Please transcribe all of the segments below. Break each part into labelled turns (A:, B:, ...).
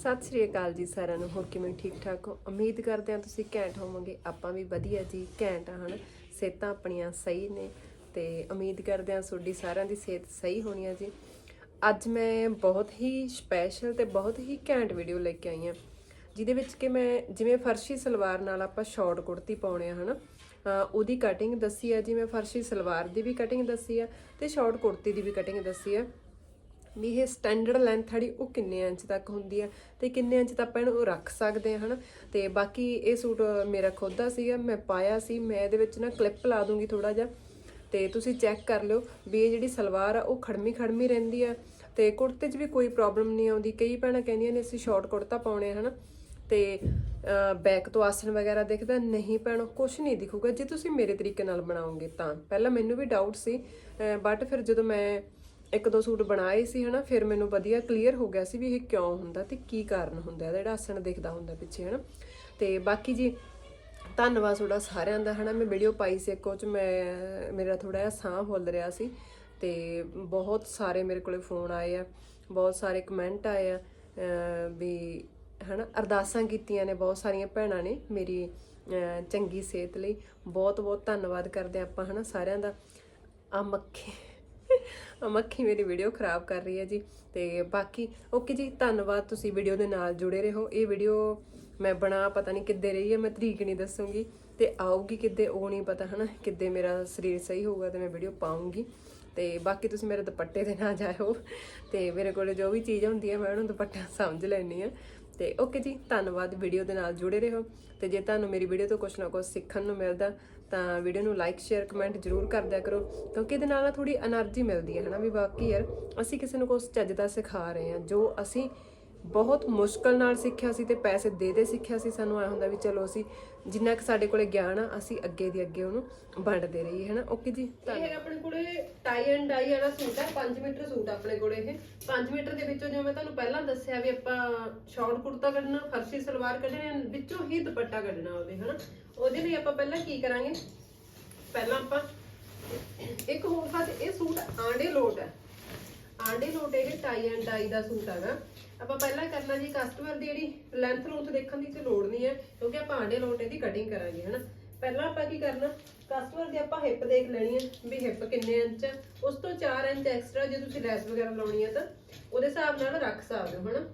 A: ਸਤਿ ਸ੍ਰੀ ਅਕਾਲ ਜੀ ਸਾਰਿਆਂ ਨੂੰ, ਹੋਰ ਕਿਵੇਂ ਠੀਕ ਠਾਕ ਹੋ? ਉਮੀਦ ਕਰਦੇ ਹਾਂ ਤੁਸੀਂ ਘੈਂਟ ਹੋਵੋਗੇ, ਆਪਾਂ ਵੀ ਵਧੀਆ ਜੀ, ਘੈਂਟ ਆ ਹਨ? ਸਿਹਤਾਂ ਆਪਣੀਆਂ ਸਹੀ ਨੇ ਤੇ ਉਮੀਦ ਕਰਦੇ ਹਾਂ ਤੁਹਾਡੀ ਸਾਰਿਆਂ ਦੀ ਸਿਹਤ ਸਹੀ ਹੋਣੀ ਹੈ ਜੀ। ਅੱਜ ਮੈਂ ਬਹੁਤ ਹੀ ਸਪੈਸ਼ਲ ਤੇ ਬਹੁਤ ਹੀ ਘੈਂਟ ਵੀਡੀਓ ਲੈ ਕੇ ਆਈ ਹਾਂ, ਜਿਹਦੇ ਵਿੱਚ ਕਿ ਮੈਂ ਜਿਵੇਂ ਫਰਸ਼ੀ ਸਲਵਾਰ ਨਾਲ ਆਪਾਂ ਸ਼ਾਰਟ ਕੁੜਤੀ ਪਾਉਣੇ ਆ ਹਨਾ, ਅਹ ਉਹਦੀ ਕਟਿੰਗ ਦੱਸੀ ਆ ਜੀ, ਮੈਂ ਫਰਸ਼ੀ ਸਲਵਾਰ ਦੀ ਵੀ ਕਟਿੰਗ ਦੱਸੀ ਆ ਤੇ ਸ਼ਾਰਟ ਕੁੜਤੀ ਦੀ ਵੀ ਕਟਿੰਗ ਦੱਸੀ ਆ। ਵੀ ਇਹ ਸਟੈਂਡਰਡ ਲੈਂਥ ਵਾਲੀ ਉਹ ਕਿੰਨੇ ਇੰਚ ਤੱਕ ਹੁੰਦੀ ਆ ਤੇ ਕਿੰਨੇ ਇੰਚ ਤੱਕ ਆਪਾਂ ਇਹਨੂੰ ਰੱਖ ਸਕਦੇ ਆ ਹਨਾ? ਤੇ ਬਾਕੀ ਇਹ ਸੂਟ ਮੇਰਾ ਖੁਦ ਦਾ ਸੀਗਾ, ਮੈਂ ਪਾਇਆ ਸੀ, ਮੈਂ ਇਹਦੇ ਵਿੱਚ ਨਾ ਕਲਿੱਪ ਲਾ ਦੂੰਗੀ ਥੋੜਾ ਜਿਹਾ। ਤੇ ਤੁਸੀਂ ਚੈੱਕ ਕਰ ਲਿਓ ਵੀ ਇਹ ਜਿਹੜੀ ਸਲਵਾਰ ਆ, ਉਹ ਖੜਮੀ ਖੜਮੀ ਰਹਿੰਦੀ ਆ। ਤੇ ਕੁੜਤੇ 'ਚ ਵੀ ਕੋਈ ਪ੍ਰੋਬਲਮ ਨਹੀਂ ਆਉਂਦੀ। ਕਈ ਭੈਣਾਂ ਕਹਿੰਦੀਆਂ ਨੇ, ਅਸੀਂ ਸ਼ਾਰਟ ਕੁੜਤਾ ਪਾਉਣੇ ਆ, ਹਨਾ? ਤੇ ਬੈਕ ਤੋਂ ਆਸਣ ਵਗੈਰਾ ਦਿਖਦਾ, ਨਹੀਂ ਭੈਣੋ ਕੁਝ ਨਹੀਂ ਦਿਖੂਗਾ। ਜੇ ਤੁਸੀਂ ਮੇਰੇ ਤਰੀਕੇ ਨਾਲ ਬਣਾਓਗੇ ਤਾਂ। ਪਹਿਲਾਂ ਮੈਨੂੰ ਵੀ ਡਾਊਟ ਸੀ ਬਟ ਫਿਰ ਜਦੋਂ ਮੈਂ ਇੱਕ ਦੋ ਸੂਟ ਬਣਾਏ ਸੀ ਹਨਾ, ਫਿਰ ਮੈਨੂੰ ਵਧੀਆ ਕਲੀਅਰ ਹੋ ਗਿਆ ਸੀ ਵੀ ਇਹ ਕਿਉਂ ਹੁੰਦਾ ਤੇ ਕੀ ਕਾਰਨ ਹੁੰਦਾ, ਇਹਦਾ ਜਿਹੜਾ ਆਸਣ ਦਿਖਦਾ ਹੁੰਦਾ ਪਿੱਛੇ ਹਨਾ। ਤੇ ਬਾਕੀ ਜੀ, ਧੰਨਵਾਦ ਤੁਹਾਡਾ ਸਾਰਿਆਂ ਦਾ ਹਨਾ, ਮੈਂ ਵੀਡੀਓ ਪਾਈ ਸੀ ਇੱਕ ਚ, ਮੈਂ, ਮੇਰਾ ਥੋੜਾ ਜਿਹਾ ਸਾਹ ਫੁੱਲ ਰਿਹਾ ਸੀ ਤੇ ਬਹੁਤ ਸਾਰੇ ਮੇਰੇ ਕੋਲੇ ਫੋਨ ਆਏ ਆ, ਬਹੁਤ ਸਾਰੇ ਕਮੈਂਟ ਆਏ ਆ, ਅਹ ਵੀ ਹਨਾ, ਅਰਦਾਸਾਂ ਕੀਤੀਆਂ ਨੇ, ਬਹੁਤ ਸਾਰੀਆਂ ਭੈਣਾਂ ਨੇ ਮੇਰੀ ਚੰਗੀ ਸਿਹਤ ਲਈ ਬਹੁਤ ਬਹੁਤ ਧੰਨਵਾਦ ਕਰਦੇ ਹਾਂ ਆਪਾਂ ਹਨਾ ਸਾਰਿਆਂ ਦਾ। ਆ ਮੱਖੀ। ਮੱਖੀ ਮੇਰੀ ਵੀਡੀਓ ਖਰਾਬ ਕਰ ਰਹੀ ਹੈ ਜੀ। ਤੇ ਬਾਕੀ ਓਕੇ ਜੀ, ਧੰਨਵਾਦ ਤੁਸੀਂ ਵੀਡੀਓ ਦੇ ਨਾਲ ਜੁੜੇ ਰਹੋ। ਇਹ ਵੀਡੀਓ ਮੈਂ ਬਣਾ, ਪਤਾ ਨਹੀਂ ਕਿੱਦੇ ਰਹੀ ਹੈ, ਮੈਂ ਤਰੀਕ ਨਹੀਂ ਦੱਸੂਗੀ। ਤੇ ਆਊਗੀ ਕਿੱਦੇ, ਉਹ ਨਹੀਂ ਪਤਾ, ਹਨਾ, ਕਿੱਦੇ ਮੇਰਾ ਸਰੀਰ ਸਹੀ ਹੋਊਗਾ ਤੇ ਮੈਂ ਵੀਡੀਓ ਪਾਉਂਗੀ ਤੇ ਬਾਕੀ ਤੁਸੀਂ ਮੇਰੇ ਦੁਪੱਟੇ ਦੇ ਨਾਲ ਜਾਇਓ। ਤੇ ਮੇਰੇ ਕੋਲੇ ਜੋ ਵੀ ਚੀਜ਼ ਹੁੰਦੀ ਹੈ, ਮੈਂ ਉਹਨੂੰ ਦੁਪੱਟਾ ਸਮਝ ਲੈਣੀ ਆ ਤੇ ਓਕੇ ਜੀ, ਧੰਨਵਾਦ ਵੀਡੀਓ ਦੇ ਨਾਲ ਜੁੜੇ ਰਹੋ। ਤੇ ਜੇ ਤੁਹਾਨੂੰ ਮੇਰੀ ਵੀਡੀਓ ਤੋਂ ਕੁਝ ਨਾ ਕੁਝ ਸਿੱਖਣ ਨੂੰ ਮਿਲਦਾ, ਤਾਂ ਵੀਡੀਓ ਨੂੰ ਲਾਈਕ ਸ਼ੇਅਰ ਕਮੈਂਟ ਜ਼ਰੂਰ ਕਰਦਿਆ ਕਰੋ, ਕਿਉਂਕਿ ਇਹਦੇ ਨਾਲ ਨਾ ਥੋੜੀ એનર્ਜੀ ਮਿਲਦੀ ਹੈ ਹਨਾ ਵੀ ਬਾਕੀ ਯਾਰ, ਅਸੀਂ ਕਿਸੇ ਨੂੰ ਕੁਝ ਚੱਜ ਦਾ ਸਿਖਾ ਰਹੇ ਹਾਂ, ਜੋ ਅਸੀਂ ਬਹੁਤ ਮੁਸ਼ਕਲ ਨਾਲ ਸਿੱਖਿਆ ਸੀ ਤੇ ਪੈਸੇ ਦੇ ਦੇ ਸਿੱਖਿਆ ਸੀ ਸਾਨੂੰ ਆ ਹੁੰਦਾ ਵੀ ਚਲੋ ਅਸੀਂ ਜਿੰਨਾ ਕਿ ਸਾਡੇ ਕੋਲੇ ਗਿਆਨ ਆ ਅਸੀਂ ਅੱਗੇ ਦੀ ਅੱਗੇ ਉਹਨੂੰ ਵੰਡਦੇ ਰਹੀਏ ਹਨਾ? ਓਕੇ ਜੀ ਇਹ ਹੈਗਾ ਆਪਣੇ ਕੋਲੇ ਟਾਈ ਐਂਡ ਡਾਈ ਵਾਲਾ ਸੂਟ ਹੈ 5 ਮੀਟਰ ਸੂਟ ਆ ਆਪਣੇ ਕੋਲੇ ਇਹ। 5 ਮੀਟਰ ਦੇ ਵਿੱਚੋਂ ਜਿਵੇਂ ਮੈਂ ਤੁਹਾਨੂੰ ਪਹਿਲਾਂ ਦੱਸਿਆ ਵੀ ਆਪਾਂ ਸ਼ਾਰਟ ਕੁੜਤਾ ਕੱਢਣਾ ਫਰਸ਼ੀ ਸਲਵਾਰ ਕੱਢਣੀ ਆ, ਵਿੱਚੋਂ ਹੀ ਦੁਪੱਟਾ ਕੱਢਣਾ ਉਹਦੇ ਹਨਾ? ਉਹਦੇ ਲਈ ਆਪਾਂ ਪਹਿਲਾਂ ਕੀ ਕਰਾਂਗੇ? ਪਹਿਲਾਂ ਆਪਾਂ ਇੱਕ ਹੋਰ ਸਾਥ ਇਹ ਸੂਟ ਆਂਡੇ ਲੋਟ ਹੈ ਆਂਡੇ ਲੋਟ ਇਹ ਟਾਈ ਐਂਡ ਡਾਈ ਦਾ ਸੂਟ ਹੈਗਾ ਆਪਾਂ ਪਹਿਲਾਂ ਕਰਨਾ ਜੀ ਕਸਟਮਰ ਦੀ ਜਿਹੜੀ ਲੈਂਥ ਲੂਥ ਦੇਖਣ ਦੀ ਤੇ ਲੋੜ ਨਹੀਂ ਹੈ, ਕਿਉਂਕਿ ਆਪਾਂ ਆਂਡੇ ਲੋਟ ਇਹਦੀ ਕਟਿੰਗ ਕਰਾਂਗੇ, ਹਨਾ? ਪਹਿਲਾਂ ਆਪਾਂ ਕੀ ਕਰਨਾ ਕਸਟਮਰ ਦੀ ਆਪਾਂ ਹਿੱਪ ਦੇਖ ਲੈਣੀ ਹੈ ਵੀ ਹਿੱਪ ਕਿੰਨੇ ਇੰਚ ਹੈ। ਉਸ ਤੋਂ 4 ਇੰਚ ਐਕਸਟਰਾ ਜੇ ਤੁਸੀਂ ਲੈਸ ਵਗੈਰਾ ਲਾਉਣੀ ਹੈ ਤਾਂ ਉਹਦੇ ਹਿਸਾਬ ਨਾਲ ਰੱਖ ਸਕਦੇ ਹੋ, ਹਨਾ?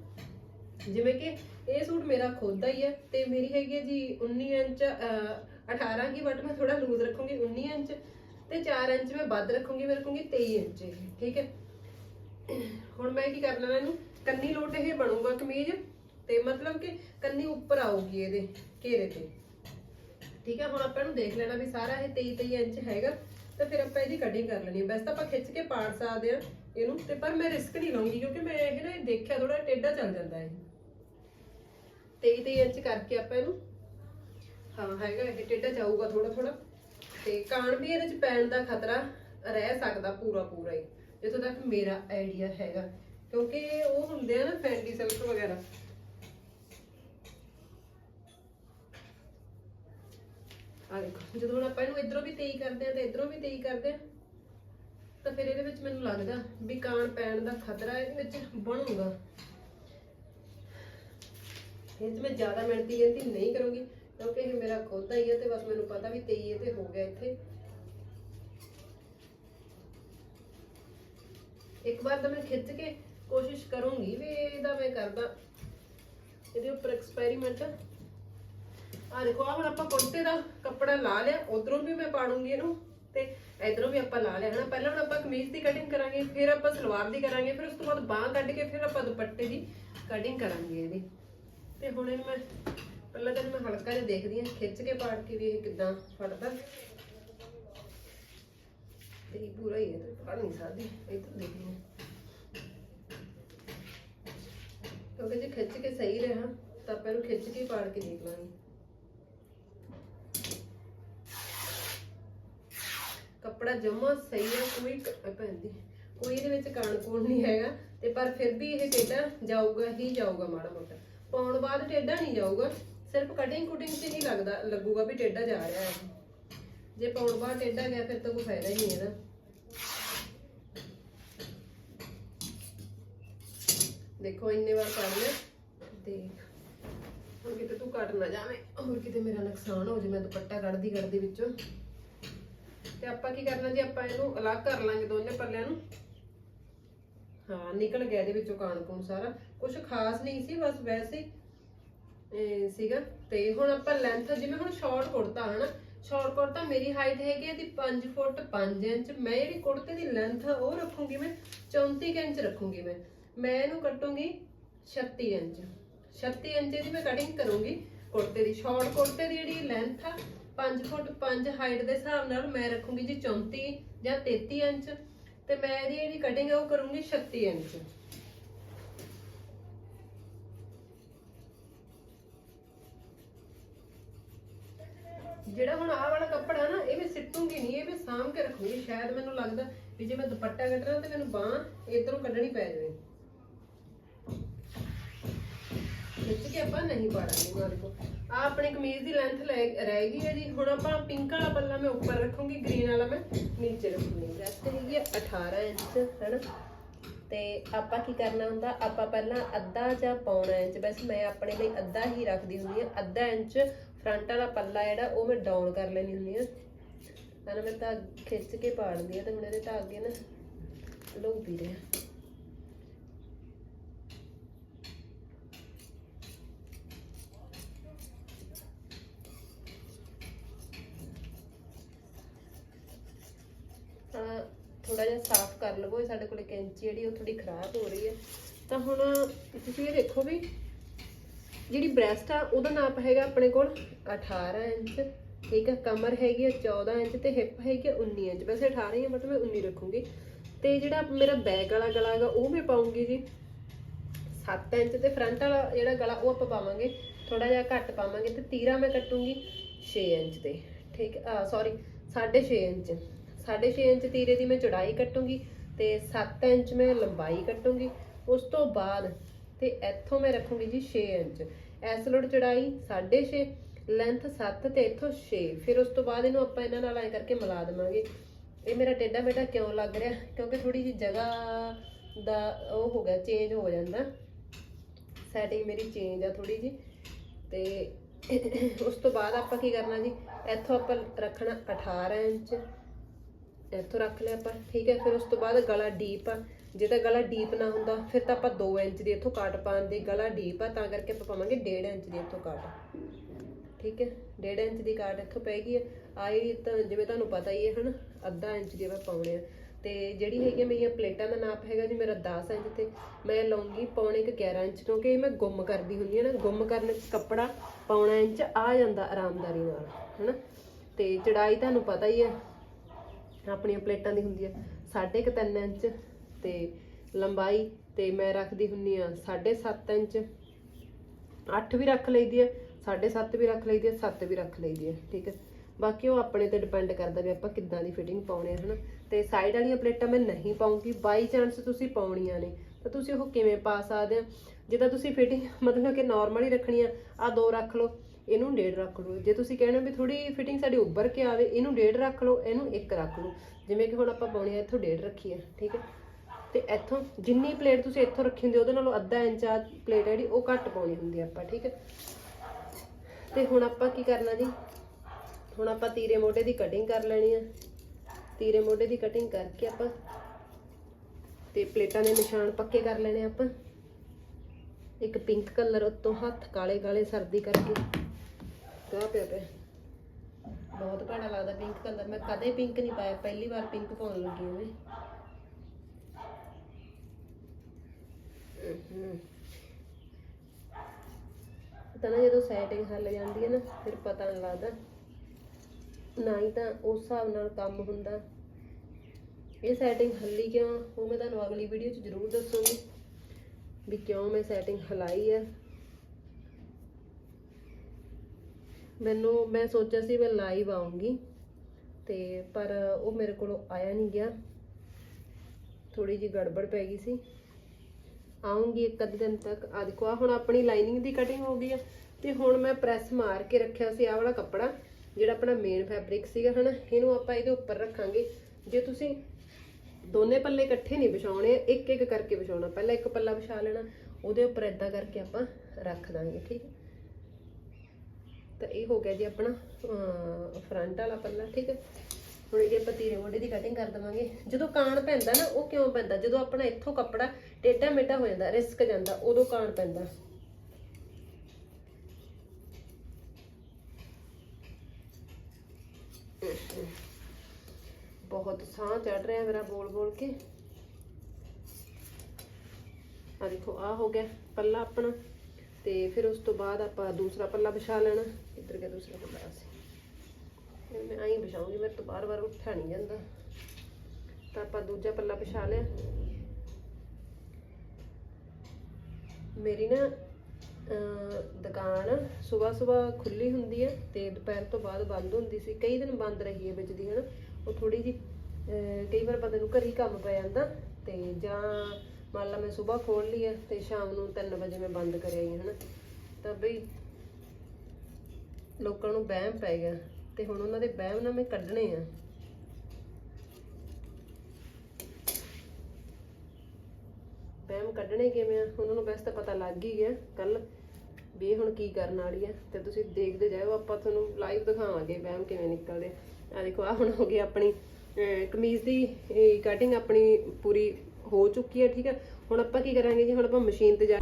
A: ਜਿਵੇਂ ਕਿ ਇਹ ਸੂਟ ਮੇਰਾ ਖੁਦ ਦਾ ਹੀ ਹੈ ਤੇ ਮੇਰੀ ਹੈਗੀ ਹੈ ਜੀ 19 ਇੰਚ, ਅਹ 18 ਕੀ ਬਟ ਮੈਂ ਥੋੜਾ ਲੂਜ਼ ਰੱਖੂੰਗੀ 19 ਇੰਚ ਤੇ 4 ਇੰਚ ਮੈਂ ਵੱਧ ਰੱਖੂੰਗੀ ਮੈਂ ਰੱਖੂੰਗੀ 23 ਇੰਚ ਠੀਕ ਹੈ? ਹੁਣ ਮੈਂ ਕੀ ਕਰ ਲੈਣਾ ਇਹਨੂੰ? ਕੰਨੀ ਲੋਟ ਇਹ ਬਣੂਗਾ ਕਮੀਜ਼ ਤੇ ਮਤਲਬ ਕਿ ਕੰਨੀ ਉੱਪਰ ਆਊਗੀ ਇਹਦੇ ਘੇਰੇ ਤੇ। ਠੀਕ ਹੈ, ਹੁਣ ਆਪਾਂ ਇਹਨੂੰ ਦੇਖ ਲੈਣਾ ਵੀ ਸਾਰਾ ਇਹ 23 23 ਇੰਚ ਹੈਗਾ, ਤੇ ਫਿਰ ਆਪਾਂ ਇਹਦੀ ਕਟਿੰਗ ਕਰ ਲੈਣੀ ਹੈ। ਤਾਂ ਆਪਾਂ ਖਿੱਚ ਕੇ ਪਾੜ ਸਕਦੇ ਆ ਇਹਨੂੰ, ਤੇ ਪਰ ਮੈਂ ਰਿਸਕ ਨਹੀਂ ਲਵਾਂਗੀ ਕਿਉਂਕਿ ਮੈਂ ਇਹ ਨਾ ਦੇਖਿਆ ਥੋੜਾ ਟੇਢਾ ਚੱਲ ਜਾਂਦਾ ਹੈ 23 23 ਇੰਚ ਕਰਕੇ ਆਪਾਂ ਇਹਨੂੰ, ਹਾਂ, ਹੈਗਾ ਇਹ ਟੇਢਾ ਜਾਊਗਾ ਥੋੜਾ ਥੋੜਾ ਤੇ ਕਾਣ ਵੀ ਇਹਦੇ ਚ ਪੈਣ ਦਾ ਖਤਰਾ ਰਹਿ ਸਕਦਾ ਪੂਰਾ ਪੂਰਾ ਹੀ। ਜਿੱਥੋਂ ਤੱਕ ਮੇਰਾ ਆਈਡੀਆ ਹੈਗਾ। ਕਿਉਂਕਿ ਉਹ ਹੁੰਦੇ ਆ ਨਾ ਫੈਂਡੀ ਸਿਲਕ ਵਗੈਰਾ। ਆ ਦੇਖੋ, ਜਦੋਂ ਹੁਣ ਆਪਾਂ ਇਹਨੂੰ ਇਧਰੋਂ ਵੀ 23 ਕਰਦੇ ਆ ਤੇ ਇਧਰੋਂ ਵੀ 23 ਕਰਦੇ ਆ, ਤਾਂ ਫਿਰ ਇਹਦੇ ਵਿੱਚ ਮੈਨੂੰ ਲੱਗਦਾ ਵੀ ਕਾਣ ਪੈਣ ਦਾ ਖਤਰਾ ਇਹਦੇ ਵਿੱਚ ਬਣੂਗਾ। ਇਹ 'ਚ ਮੈਂ ਜ਼ਿਆਦਾ ਮਿਹਨਤੀ ਗਿਣਤੀ ਨਹੀਂ ਕਰੂੰਗੀ, ਕਿਉਂਕਿ ਇਹ ਮੇਰਾ ਖੁਦ ਦਾ ਹੀ ਹੈ ਤੇ ਬਸ ਮੈਨੂੰ ਪਤਾ ਵੀ 23 ਇਹ ਤੇ ਹੋ ਗਿਆ ਇੱਥੇ। ਇੱਕ ਵਾਰ ਤਾਂ ਮੈਂ ਖਿੱਚ ਕੇ ਕੋਸ਼ਿਸ਼ ਕਰੂੰਗੀ ਵੀ ਇਹਦਾ ਮੈਂ ਕਰਦਾ। ਇਹਦੇ ਉੱਪਰ ਐਕਸਪੈਰੀਮੈਂਟ ਆ ਦੇਖੋ ਆ ਹੁਣ ਆਪਾਂ ਕੁੜਤੇ ਦਾ ਕੱਪੜਾ ਲਾ ਲਿਆ, ਉਧਰੋਂ ਵੀ ਮੈਂ ਪਾੜੂੰਗੀ ਇਹਨੂੰ ਤੇ ਇਧਰੋਂ ਵੀ ਆਪਾਂ ਲਾ ਲਿਆ, ਹਨਾ? ਪਹਿਲਾਂ ਹੁਣ ਆਪਾਂ ਕਮੀਜ਼ ਦੀ ਕਟਿੰਗ ਕਰਾਂਗੇ, ਫਿਰ ਆਪਾਂ ਸਲਵਾਰ ਦੀ ਕਰਾਂਗੇ, ਫਿਰ ਉਸ ਤੋਂ ਬਾਅਦ ਬਾਹ ਕੱਢ ਕੇ ਫਿਰ ਆਪਾਂ ਦੁਪੱਟੇ ਦੀ ਕਟਿੰਗ ਕਰਾਂਗੇ ਇਹਦੀ। ਤੇ ਹੁਣ ਇਹਨੂੰ ਮੈਂ, ਪਹਿਲਾਂ ਤਾਂ ਮੈਂ ਹਲਕਾ ਜਿਹਾ ਦੇਖਦੀ ਹਾਂ, ਖਿੱਚ ਕੇ ਪਾੜ ਕੇ ਵੀ ਇਹ ਕਿਦਾਂ ਫੜਦਾ। ਤੇ ਪੂਰਾ ਹੀ ਹੈ ਫੜ ਨਹੀਂ ਸਕਦੀ ਇਹ ਤਾਂ ਦੇਖਦੀ ਹਾਂ ਕਿਉਂਕਿ ਜੇ ਖਿੱਚ ਕੇ ਸਹੀ ਰਿਹਾ, ਤਾਂ ਆਪਾਂ ਇਹਨੂੰ ਖਿੱਚ ਕੇ ਹੀ ਪਾੜ ਕੇ ਦੇਖ ਲਾਂਗੇ। ਕੱਪੜਾ ਜਮਾ ਸਹੀ ਹੈ ਕੋਈ ਪੈਂਦੀ ਕੋਈ ਇਹਦੇ ਵਿੱਚ ਕਣ ਕੋਣ ਨਹੀਂ ਹੈਗਾ, ਤੇ ਪਰ ਫਿਰ ਵੀ ਇਹ ਟੇਢਾ ਜਾਊਗਾ, ਹੀ ਜਾਊਗਾ ਮਾੜਾ ਮੋਟਾ। ਪਾਉਣ ਬਾਅਦ ਟੇਢਾ ਨਹੀਂ ਜਾਊਗਾ, ਸਿਰਫ ਕਟਿੰਗ ਕੁਟਿੰਗ 'ਚ ਹੀ ਲੱਗਦਾ, ਲੱਗੂਗਾ ਵੀ ਟੇਢਾ ਜਾ ਰਿਹਾ ਹੈ। ਜੇ ਪਾਉਣ ਬਾਅਦ ਟੇਢਾ ਗਿਆ, ਫਿਰ ਤਾਂ ਕੋਈ ਫਾਇਦਾ ਹੀ ਨਹੀਂ ਇਹਦਾ ਦੇਖੋ, ਇੰਨੇ ਵਾਰ ਕਰ ਲਿਆ ਕੱਟ ਨਾ ਜਾਵੇ। ਹੋਰ ਕਿਤੇ ਮੇਰਾ ਨੁਕਸਾਨ ਹੋ ਜੇ, ਮੈਂ ਦੁਪੱਟਾ ਕੱਢਦੀ ਕੱਢਦੀ ਵਿੱਚੋਂ। ਤੇ ਆਪਾਂ ਕੀ ਕਰਨਾ ਜੀ, ਆਪਾਂ ਇਹਨੂੰ ਅਲੱਗ ਕਰ ਲਾਂਗੇ ਦੋਨੇ ਪੱਲਿਆਂ ਨੂੰ। ਹਾਂ, ਨਿਕਲ ਗਿਆ ਇਹਦੇ ਵਿੱਚੋਂ ਕਾਣ ਸਾਰਾ। ਕੁਝ ਖਾਸ ਨਹੀਂ ਸੀ, ਬਸ ਵੈਸੇ ਹੀ ਸੀਗਾ। ਤੇ ਹੁਣ ਆਪਾਂ ਲੈਂਥ ਜਿਵੇਂ ਹੁਣ ਸ਼ਾਰਟ ਕੁੜਤਾ, ਹਨਾ? ਸ਼ਾਰਟ ਕੁੜਤਾ ਮੇਰੀ ਹਾਈਟ ਹੈਗੀ ਹੈ ਦੀ 5 ਫੁੱਟ 5 ਇੰਚ। ਮੈਂ ਜਿਹੜੀ ਕੁੜਤੇ ਦੀ ਲੈਂਥ ਉਹ ਰੱਖੂੰਗੀ ਮੈਂ 34 ਕੁ ਇੰਚ ਰੱਖੂੰਗੀ ਮੈਂ। ਮੈਂ ਇਹਨੂੰ ਕੱਟੂੰਗੀ 36 ਇੰਚ। 36 ਇੰਚ ਦੀ ਮੈਂ ਕਟਿੰਗ ਕਰੂੰਗੀ ਕੁੜਤੇ ਦੀ। ਸ਼ਾਰਟ ਕੁੜਤੇ ਦੀ ਜਿਹੜੀ ਲੈਂਥ ਆ 5 ਫੁੱਟ 5 ਹਾਈਟ ਦੇ ਹਿਸਾਬ ਨਾਲ ਮੈਂ ਰੱਖੂੰਗੀ ਜੀ 34 ਜਾਂ 33 ਇੰਚ ਤੇ ਮੈਂ ਇਹਦੀ ਜਿਹੜੀ ਕਟਿੰਗ ਹੈ ਉਹ ਕਰੂੰਗੀ 36 ਇੰਚ। ਜਿਹੜਾ ਹੁਣ ਆਹ ਵਾਲਾ ਕੱਪੜਾ ਨਾ, ਇਹ ਮੈਂ ਸਿੱਟੂਗੀ ਨਹੀਂ, ਇਹ ਮੈਂ ਸਾਂਭ ਕੇ ਰੱਖੂਗੀ। ਸ਼ਾਇਦ ਮੈਨੂੰ ਲੱਗਦਾ ਵੀ ਜੇ ਮੈਂ ਦੁਪੱਟਾ ਕੱਟਣਾ ਤੇ ਮੈਨੂੰ ਬਾਹ ਇਧਰੋਂ ਕੱਢਣੀ ਪੈ ਜਾਵੇ ਖਿੱਚ ਕੇ ਆਪਾਂ ਨਹੀਂ ਪਾੜਾਂਗੇ ਮਾਰ ਕੋ ਆ ਆਪਣੀ ਕਮੀਜ਼ ਦੀ ਲੈਂਥ ਰਹਿ ਗਈ ਹੈ ਜੀ। ਹੁਣ ਆਪਾਂ ਪਿੰਕ ਵਾਲਾ ਪੱਲਾ ਮੈਂ ਉੱਪਰ ਰੱਖੂੰਗੀ ਗ੍ਰੀਨ ਵਾਲਾ ਮੈਂ ਨੀਚੇ ਰੱਖੂੰਗੀ। ਰੈਸਟ ਹੈਗੀ 18 ਇੰਚ, ਹੈਨਾ? ਤੇ ਆਪਾਂ ਕੀ ਕਰਨਾ ਹੁੰਦਾ, ਆਪਾਂ ਪਹਿਲਾਂ ਅੱਧਾ ਜਾਂ ਪੌਣਾ ਇੰਚ, ਬਸ ਮੈਂ ਆਪਣੇ ਲਈ ਅੱਧਾ ਹੀ ਰੱਖਦੀ ਹੁੰਦੀ ਆ ਅੱਧਾ ਇੰਚ ਫਰੰਟ ਵਾਲਾ ਪੱਲਾ ਜਿਹੜਾ, ਉਹ ਮੈਂ ਡਾਊਨ ਕਰ ਲੈਣੀ ਹੁੰਦੀ ਆ ਤਾਂ ਮੈਂ ਤਾਂ ਖਿੱਚ ਕੇ ਪਾੜਦੀ ਹਾਂ ਤੇ ਹੁਣ ਇਹਦੇ ਧਾਗੇ ਨਾ ਲੋ ਵੀ ਰਿਹਾ ਤਾਂ ਥੋੜਾ ਜਿਹਾ ਸਾਫ਼ ਕਰ ਲਵੋ, ਇਹ ਸਾਡੇ ਕੋਲ ਕੈਂਚੀ ਜਿਹੜੀ ਉਹ ਥੋੜੀ ਖਰਾਬ ਹੋ ਰਹੀ ਹੈ ਤਾਂ ਹੁਣ ਤੁਸੀਂ ਇਹ ਦੇਖੋ ਵੀ ਜਿਹੜੀ ਬ੍ਰੈਸਟ ਆ, ਉਹਦਾ ਨਾਪ ਹੈਗਾ ਆਪਣੇ ਕੋਲ 18 ਇੰਚ, ਠੀਕ ਹੈ ਕਮਰ ਹੈਗੀ ਹੈ 14 ਇੰਚ ਤੇ ਹਿੱਪ ਹੈਗੀ ਹੈ 19 ਇੰਚ। ਵੈਸੇ 18 ਹੀ ਹੈ ਬਟ ਮੈਂ 19 ਰੱਖੂੰਗੀ। ਤੇ ਜਿਹੜਾ ਮੇਰਾ ਬੈਕ ਵਾਲਾ ਗਲਾ ਹੈਗਾ, ਉਹ ਮੈਂ ਪਾਉਂਗੀ ਜੀ। 7 ਇੰਚ ਤੇ ਫਰੰਟ ਵਾਲਾ ਜਿਹੜਾ ਗਲਾ, ਉਹ ਆਪਾਂ ਪਾਵਾਂਗੇ। ਥੋੜਾ ਜਿਹਾ ਘੱਟ ਪਾਵਾਂਗੇ ਤੇ ਤੀਰਾ ਮੈਂ ਕੱਟੂੰਗੀ 6 ਇੰਚ ਤੇ, ਠੀਕ ਆ? Sorry 6.5 inch. 6.5 ਇੰਚ ਤੀਰੇ ਦੀ ਮੈਂ ਚੌੜਾਈ ਕੱਟੂੰਗੀ ਤੇ 7 ਇੰਚ ਮੈਂ ਲੰਬਾਈ ਕੱਟੂੰਗੀ। ਉਸ ਤੋਂ ਬਾਅਦ ਤੇ ਇੱਥੋਂ ਮੈਂ ਰੱਖੂੰਗੀ ਜੀ 6 ਇੰਚ। ਐਸ ਲੋਡ ਚੌੜਾਈ 6.5 ਲੈਂਥ 7 ਤੇ ਇੱਥੋਂ 6 ਫਿਰ ਉਸ ਤੋਂ ਬਾਅਦ ਇਹਨੂੰ ਆਪਾਂ ਇਹਨਾਂ ਨਾਲ ਐ ਕਰਕੇ ਮਿਲਾ ਦੇਵਾਂਗੇ। ਇਹ ਮੇਰਾ ਟੇਡਾ ਮੇਡਾ ਕਿਉਂ ਲੱਗ ਰਿਹਾ? ਕਿਉਂਕਿ ਥੋੜੀ ਜੀ ਜਗ੍ਹਾ ਦਾ ਉਹ ਹੋ ਗਿਆ ਚੇਂਜ ਹੋ ਜਾਂਦਾ। ਸੈਟਿੰਗ ਮੇਰੀ ਚੇਂਜ ਆ ਥੋੜੀ ਜੀ ਤੇ ਉਸ ਤੋਂ ਬਾਅਦ ਆਪਾਂ ਕੀ ਕਰਨਾ ਜੀ? ਇੱਥੋਂ ਆਪਾਂ ਰੱਖਣਾ 18 ਇੰਚ। ਇੱਥੋਂ ਰੱਖ ਲਿਆ ਆਪਾਂ, ਠੀਕ ਹੈ, ਫਿਰ ਉਸ ਤੋਂ ਬਾਅਦ ਗਲਾ ਡੀਪ ਆ। ਜੇ ਤਾਂ ਗਲਾ ਡੀਪ ਨਾ ਹੁੰਦਾ, ਫਿਰ ਤਾਂ ਆਪਾਂ 2 ਇੰਚ ਦੀ ਇੱਥੋਂ ਕਾਟ ਪਾਉਂਦੇ ਗਲਾ ਡੀਪ ਆ, ਤਾਂ ਕਰਕੇ ਆਪਾਂ ਪਾਵਾਂਗੇ 1.5 ਇੰਚ ਦੀ ਇੱਥੋਂ ਕਾਟ। ਠੀਕ ਹੈ 1.5 ਇੰਚ ਦੀ ਕਾਟ ਇੱਥੋਂ ਪੈਗੀ ਆ। ਆਈ ਤਾਂ ਜਿਵੇਂ ਤੁਹਾਨੂੰ ਪਤਾ ਹੀ ਹੈ, ਹਨ, ਅੱਧਾ ਇੰਚ ਦੀ ਆਪਾਂ ਪਾਉਣੇ ਆ। ਤੇ ਜਿਹੜੀ ਹੈਗੀ ਆ ਮੇਰੀਆਂ ਪਲੇਟਾਂ ਦਾ ਨਾਪ ਹੈਗਾ ਜੀ, ਮੇਰਾ 10 ਇੰਚ ਤੇ, ਮੈਂ ਲਾਉਂਗੀ ਪੌਣੇ ਕੁ 11 ਇੰਚ, ਕਿਉਂਕਿ ਇਹ ਮੈਂ ਗੁੰਮ ਕਰਦੀ ਹੁੰਦੀ ਹਾਂ ਨਾ, ਗੁੰਮ ਕਰਨ ਚ ਕੱਪੜਾ ਪੌਣਾ ਇੰਚ ਆ ਜਾਂਦਾ ਆਰਾਮਦਾਰੀ ਨਾਲ, ਹਨਾ। ਤੇ ਚੜਾਈ ਤੁਹਾਨੂੰ ਪਤਾ ਹੀ ਹੈ ਆਪਣੀਆਂ ਪਲੇਟਾਂ ਦੀ ਹੁੰਦੀ ਆ, ਸਾਢੇ ਕੁ 3 ਇੰਚ ਤੇ ਲੰਬਾਈ ਤੇ ਮੈਂ ਰੱਖਦੀ ਹੁੰਨੀ ਆ 7.5 ਇੰਚ। 8 ਵੀ ਰੱਖ ਲਈਦੀ ਆ 7.5 ਵੀ ਰੱਖ ਲਈਦੀ ਆ 7 ਵੀ ਰੱਖ ਲਈਦੀ ਆ, ਠੀਕ ਹੈ ਬਾਕੀ ਉਹ ਆਪਣੇ ਤੇ ਡਿਪੈਂਡ ਕਰਦਾ ਵੀ ਆਪਾਂ ਕਿੱਦਾਂ ਦੀ ਫਿਟਿੰਗ ਪਾਉਣੇ ਆ, ਹਨਾ? ਤੇ ਸਾਈਡ ਵਾਲੀਆਂ ਪਲੇਟਾਂ ਮੈਂ ਨਹੀਂ ਪਾਉਂਗੀ ਬਾਈ ਚਾਂਸ ਤੁਸੀਂ ਪਾਉਣੀਆਂ ਨੇ। ਤਾਂ ਤੁਸੀਂ ਉਹ ਕਿਵੇਂ ਪਾ ਸਕਦੇ ਆ? ਜਿੱਦਾਂ ਤੁਸੀਂ ਫਿਟਿੰਗ ਮਤਲਬ ਕਿ ਨਾਰਮਲ ਹੀ ਰੱਖਣੀ ਆ ਆ ਦੋ ਰੱਖ ਲਓ। ਇਹਨੂੰ ਡੇਢ ਰੱਖ ਲਓ। ਜੇ ਤੁਸੀਂ ਹੋ ਵੀ ਥੋੜੀ ਫਿਟਿੰਗ ਸਾਡੀ ਉੱਭਰ ਕੇ ਆਵੇ, ਇਹਨੂੰ ਡੇਢ ਰੱਖ ਲਓ, ਇਹਨੂੰ ਇੱਕ ਰੱਖ ਲਓ। ਜਿਵੇਂ ਕਿ ਹੁਣ ਆਪਾਂ ਪਾਉਣੀ ਆ, ਇੱਥੋਂ ਡੇਢ ਰੱਖੀ ਹੈ ਠੀਕ ਹੈ? ਤੇ ਇੱਥੋਂ ਜਿੰਨੀ ਪਲੇਟ ਤੁਸੀਂ ਇੱਥੋਂ ਰੱਖੀ ਹੁੰਦੀ ਉਹਦੇ ਨਾਲੋਂ ਅੱਧਾ ਇੰਚ ਆ ਪਲੇਟ ਜਿਹੜੀ, ਉਹ ਘੱਟ ਪਾਉਣੀ ਹੁੰਦੀ ਆ ਆਪਾਂ, ਠੀਕ ਹੈ? ਤੇ ਹੁਣ ਆਪਾਂ ਕੀ ਕਰਨਾ ਜੀ? ਹੁਣ ਆਪਾਂ ਤੀਰੇ ਮੋਢੇ ਦੀ ਕਟਿੰਗ ਕਰ ਲੈਣੀ ਆ। ਤੀਰੇ ਮੋਢੇ ਦੀ ਕਟਿੰਗ ਕਰਕੇ ਆਪਾਂ ਤੇ ਪਲੇਟਾਂ ਦੇ ਨਿਸ਼ਾਨ ਪੱਕੇ ਕਰ ਲੈਣੇ ਆਪਾਂ। ਇੱਕ ਪਿੰਕ ਕਲਰ ਉੱਤੋਂ ਹੱਥ ਕਾਲੇ ਕਾਲੇ ਸਰਦੀ ਕਰਕੇ। ਕਾ ਪਿਆ ਪਿਆ। ਬਹੁਤ ਘਾੜਾ ਲੱਗਦਾ ਪਿੰਕ ਕਲਰ ਮੈਂ ਕਦੇ ਪਿੰਕ ਨਹੀਂ ਪਾਇਆ। ਪਹਿਲੀ ਵਾਰ ਪਿੰਕ ਪਾਉਣ ਲੱਗੀ ਹਾਂ ਮੈਂ। ਤਾਂ ਨਾ ਜਦੋਂ ਸੈਟਿੰਗ ਹੱਲ ਜਾਂਦੀ ਹੈ ਨਾ, ਫਿਰ ਪਤਾ ਨਹੀਂ ਲੱਗਦਾ। ਨਾ ਹੀ ਤਾਂ ਉਸ ਹਿਸਾਬ ਨਾਲ ਕੰਮ ਹੁੰਦਾ। ਇਹ ਸੈਟਿੰਗ ਹੱਲੀ ਕਿਉਂ? ਉਹ ਮੈਂ ਤੁਹਾਨੂੰ ਅਗਲੀ ਵੀਡੀਓ 'ਚ ਜ਼ਰੂਰ ਦੱਸੂਗੀ ਵੀ ਕਿਉਂ ਮੈਂ ਸੈਟਿੰਗ ਹਲਾਈ ਹੈ। ਮੈਨੂੰ, ਮੈਂ ਸੋਚਿਆ ਸੀ ਮੈਂ ਲਾਈਵ ਆਉਂਗੀ ਤੇ ਪਰ ਉਹ ਮੇਰੇ ਕੋਲੋਂ ਆਇਆ ਨਹੀਂ ਗਿਆ। ਥੋੜੀ ਜੀ ਗੜਬੜ ਪੈ ਗਈ ਸੀ। ਆਉਂਗੀ ਇੱਕ ਅੱਧੇ ਦਿਨ ਤੱਕ। ਆ ਦੇਖੋ ਆ ਹੁਣ ਆਪਣੀ ਲਾਈਨਿੰਗ ਦੀ ਕਟਿੰਗ ਹੋ ਗਈ ਆ। ਤੇ ਹੁਣ ਮੈਂ ਪ੍ਰੈਸ ਮਾਰ ਕੇ ਰੱਖਿਆ ਸੀ ਆਹ ਵਾਲਾ ਕੱਪੜਾ, ਜਿਹੜਾ ਆਪਣਾ ਮੇਨ ਫੈਬਰਿਕ ਸੀਗਾ, ਹਨਾ? ਇਹਨੂੰ ਆਪਾਂ ਇਹਦੇ ਉੱਪਰ ਰੱਖਾਂਗੇ। ਜੇ ਤੁਸੀਂ ਦੋਨੇ ਪੱਲੇ ਇਕੱਠੇ ਨਹੀਂ ਵਿਛਾਉਣੇ ਇੱਕ ਇੱਕ ਕਰਕੇ ਵਿਛਾਉਣਾ। ਪਹਿਲਾਂ ਇੱਕ ਪੱਲਾ ਵਿਛਾ ਲੈਣਾ, ਉਹਦੇ ਉੱਪਰ ਏਦਾਂ ਕਰਕੇ ਆਪਾਂ ਰੱਖ ਦਾਂਗੇ, ਠੀਕ ਹੈ? ਤਾਂ ਇਹ ਹੋ ਗਿਆ ਜੀ ਆਪਣਾ ਫਰੰਟ ਵਾਲਾ ਪੱਲਾ, ਠੀਕ ਹੈ? ਹੁਣ ਇਹ ਆਪਾਂ ਤੀਰੇ ਮੋਢੇ ਦੀ ਕਟਿੰਗ ਕਰ ਦਵਾਂਗੇ। ਜਦੋਂ ਕਾਣ ਪੈਂਦਾ ਨਾ, ਉਹ ਕਿਉਂ ਪੈਂਦਾ? ਜਦੋਂ ਆਪਣਾ ਇੱਥੋਂ ਕੱਪੜਾ ਟੇਢਾ ਮੇਢਾ ਹੋ ਜਾਂਦਾ, ਰਿਸਕ ਜਾਂਦਾ, ਉਦੋਂ ਕਾਣ ਪੈਂਦਾ। ਬਹੁਤ ਸਾਹ ਚੜ ਰਿਹਾ ਮੇਰਾ ਬੋਲ ਬੋਲ ਕੇ। ਆ ਦੇਖੋ ਆ ਹੋ ਗਿਆ ਪੱਲਾ ਆਪਣਾ। ਤੇ ਫਿਰ ਉਸ ਤੋਂ ਬਾਅਦ ਆਪਾਂ ਦੂਸਰਾ ਪੱਲਾ ਵਿਛਾ ਲੈਣਾ। ਇੱਧਰ ਗਿਆ ਦੂਸਰਾ ਪੱਲਾ ਸੀ ਮੈਂ ਆਈ ਵਿਛਾਉਂਗੀ ਮੇਰੇ ਤੋਂ ਬਾਰ-ਬਾਰ ਉੱਠਿਆ ਨਹੀਂ ਜਾਂਦਾ। ਤਾਂ ਆਪਾਂ ਦੂਜਾ ਪੱਲਾ ਵਿਛਾ ਲਿਆ। ਮੇਰੀ ਨਾ ਅਹ, ਦੁਕਾਨ ਸਵੇਰ ਸਵੇਰ ਖੁੱਲੀ ਹੁੰਦੀ ਹੈ ਤੇ ਦੁਪਹਿਰ ਤੋਂ ਬਾਅਦ ਬੰਦ ਹੁੰਦੀ ਸੀ। ਕਈ ਦਿਨ ਬੰਦ ਰਹੀ ਹੈ ਵਿੱਚ ਦੀ ਹਨਾ। ਉਹ ਥੋੜੀ ਜੀ ਕਈ ਵਾਰ ਬੰਦੇ ਨੂੰ ਘਰੀ ਕੰਮ ਪੈ ਜਾਂਦਾ ਤੇ ਜਾਂ ਮੰਨ ਲਾ ਮੈਂ ਸਵੇਰ ਖੋਲ ਲਈ ਹੈ ਤੇ ਸ਼ਾਮ ਨੂੰ 3 ਵਜੇ ਮੈਂ ਬੰਦ ਕਰਿਆ ਹੀ ਹਨਾ? ਤਾਂ ਬਈ ਲੋਕਾਂ ਨੂੰ ਵਹਿਮ ਪੈ ਗਿਆ ਤੇ ਹੁਣ ਉਹਨਾਂ ਦੇ ਵਹਿਮ ਨਾ ਮੈਂ ਕੱਢਣੇ ਆ। ਵਹਿਮ ਕੱਢਣੇ ਕਿਵੇਂ ਆ? ਉਹਨਾਂ ਨੂੰ ਵੈਸੇ ਤਾਂ ਪਤਾ ਲੱਗ ਹੀ ਗਿਆ ਕੱਲ ਵੀ ਹੁਣ ਕੀ ਕਰਨ ਵਾਲੀ ਆ ਤੇ ਤੁਸੀਂ ਦੇਖਦੇ ਜਾਓ ਆਪਾਂ ਤੁਹਾਨੂੰ ਲਾਈਵ ਦਿਖਾਵਾਂਗੇ ਵਹਿਮ ਕਿਵੇਂ ਨਿਕਲਦੇ ਆ। ਦੇਖੋ ਆ ਹੁਣ ਹੋ ਗਈ ਆਪਣੀ ਅਹ, ਕਮੀਜ਼ ਦੀ ਕਟਿੰਗ ਆਪਣੀ ਪੂਰੀ ਹੋ ਚੁੱਕੀ ਹੈ, ਠੀਕ ਹੈ। ਹੁਣ ਆਪਾਂ ਕੀ ਕਰਾਂਗੇ ਜੀ? ਹੁਣ ਆਪਾਂ ਮਸ਼ੀਨ ਤੇ ਜਾ